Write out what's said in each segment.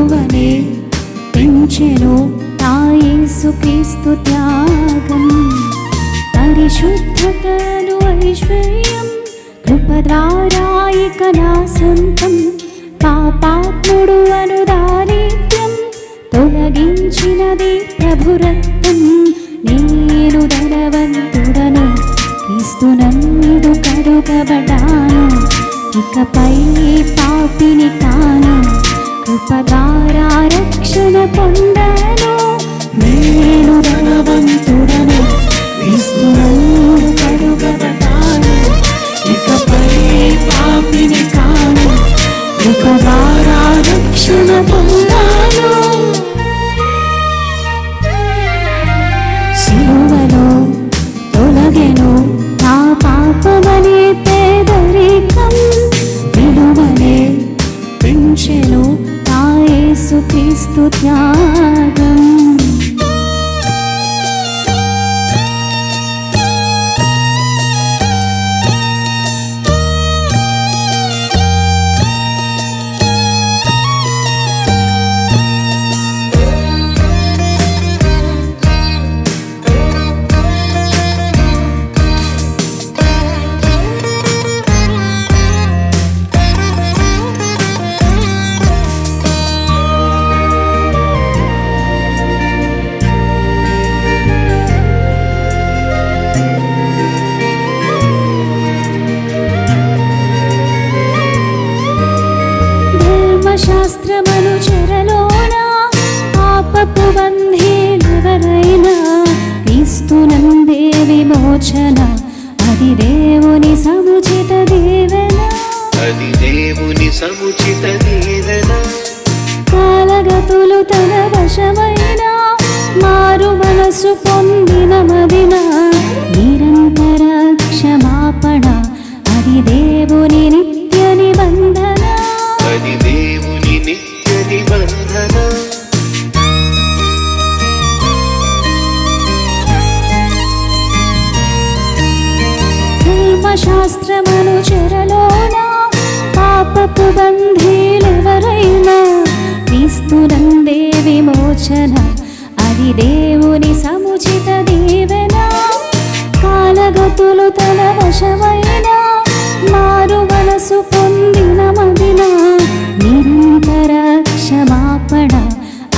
విలువనే పెంచెను నా యేసుక్రీస్తు త్యాగం. పరిశుద్ధతను ఐశ్వర్యం కృపదారాయిక నా సొంతం. పాపాత్ముడు అనుదారిత్యం తొలగించినది ప్రభురత్వం నేను ధనవంతుడను క్రీస్తునందు కడుగబడాను ఇకపై పాపిని కాను కృపదారా రక్షణ పొందను నేను ధనవంతుడను క్రీస్తునందు కడుగబడాను ఇకపై పాపిని కాను కృపదారా రక్షణ పొందాను క్రీస్తు త్యాగం. మనసు పొందిన మదిన నిరంతర క్షమాపణ అది దేవుని నిత్య నిబంధన. అది దేవుని నిత్య నిబంధన. ధర్మశాస్త్రమను చెరలోన పాపపు బంధీలెవరైనా క్రీస్తునందే విమోచన. ఇది దేవుని సముచిత దీవెన. కాలగతులు తన వశమైన మారు మనసు పొందిన మదిన. నిరంతర క్షమాపణ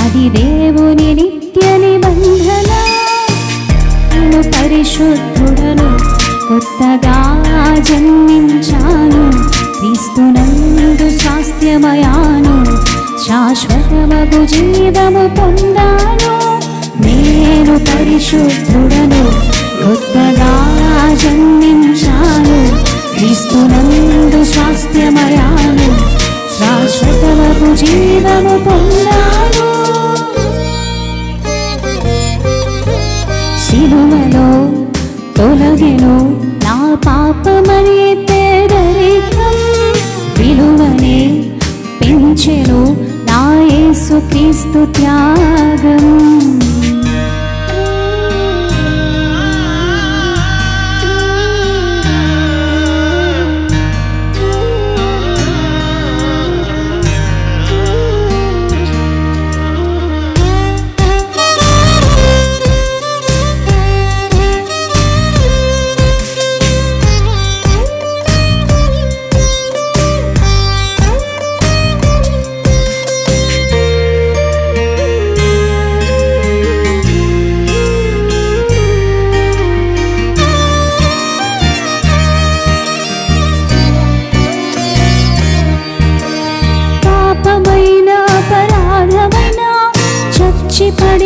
అది దేవుని నిత్య నిబంధన. నేను పరిశుద్ధుడను కొత్తగా జన్మించాను. క్రీస్తునందు స్వాస్థ్యమయాను శాశ్వతమగు జీవము పొంద పరిశుద్ధుడను కొత్తగా జన్మించాను క్రీస్తునందు స్వాస్థ్యమయాను శాశ్వతమగు జీవము పొందాను. సిలువలో తొలగిను నా పాపమనే పేదరికం. విలువనే పెంచెను నా యేసు క్రీస్తు త్యాగం.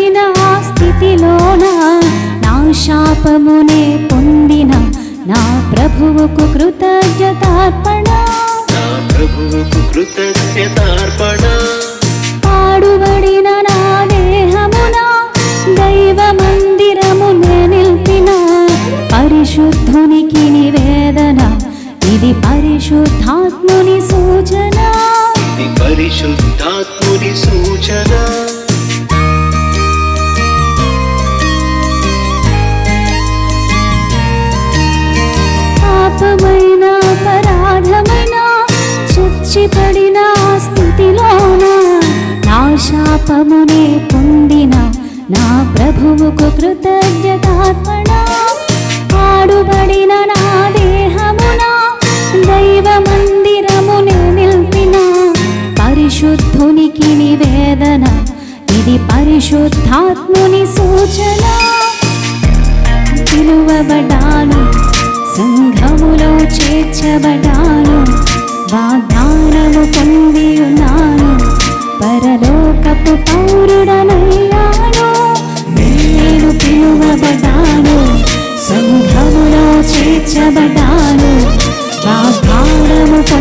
పడిన ఆ స్థితిలోన నా శాపమునే పొందిన నా ప్రభువుకు కృతజ్ఞతార్పణ. ప్రభువుకు కృతజ్ఞతార్పణ. పాడుబడిన నా దేహమున దైవ మందిరమునే నిలిపిన. పరిశుద్ధునికి నివేదన ఇది పరిశుద్ధాత్ముని సూచన. ఇది విడిచిపడిన స్థితిలోన నా శాపమునే పొందిన నా ప్రభువుకు కృతజ్ఞతాత్మణ పాడుబడిన నా దేహమున దైవ మందిరమునే నిల్పిన. పరిశుద్ధునికి నివేదన ఇది పరిశుద్ధాత్ముని సూచన. పిలువబడాను సంఘములో చేర్చబడాను వాగ్దానము పొంది ఉన్నాను పరలోకపు పౌరుడనయ్యాను. నేను పిలువబడ్డాను. సంఘములో చేర్చబడ్డాను. వాగ్దానము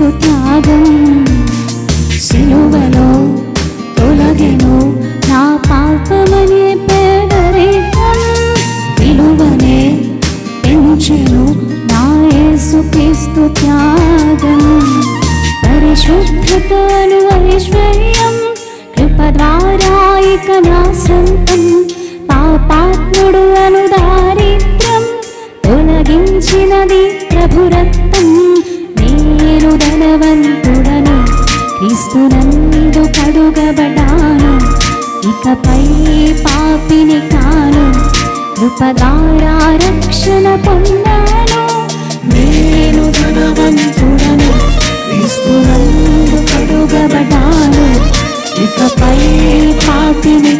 యేసుక్రీస్తు త్యాగం. సిలువలో తొలగెను నా పాపమనే పేదరికం. విలువనే పెంచెను నా యేసు క్రీస్తు త్యాగం. పరిశుద్ధతను ఐశ్వర్యం కృప ద్వారా ఇక నా సొంతం పాపాత్ముడు అను దారిద్ర్యం తొలగించినది ప్రభురత్నం నేను ధనవంతుడను క్రీస్తునందు కడుగబడాను ఇకపై పాపిని కాను కృప రక్షణ పొందాను. నేను ధనవంతుడను క్రీస్తునందు కడుగబడాను ఇకపై పాపిని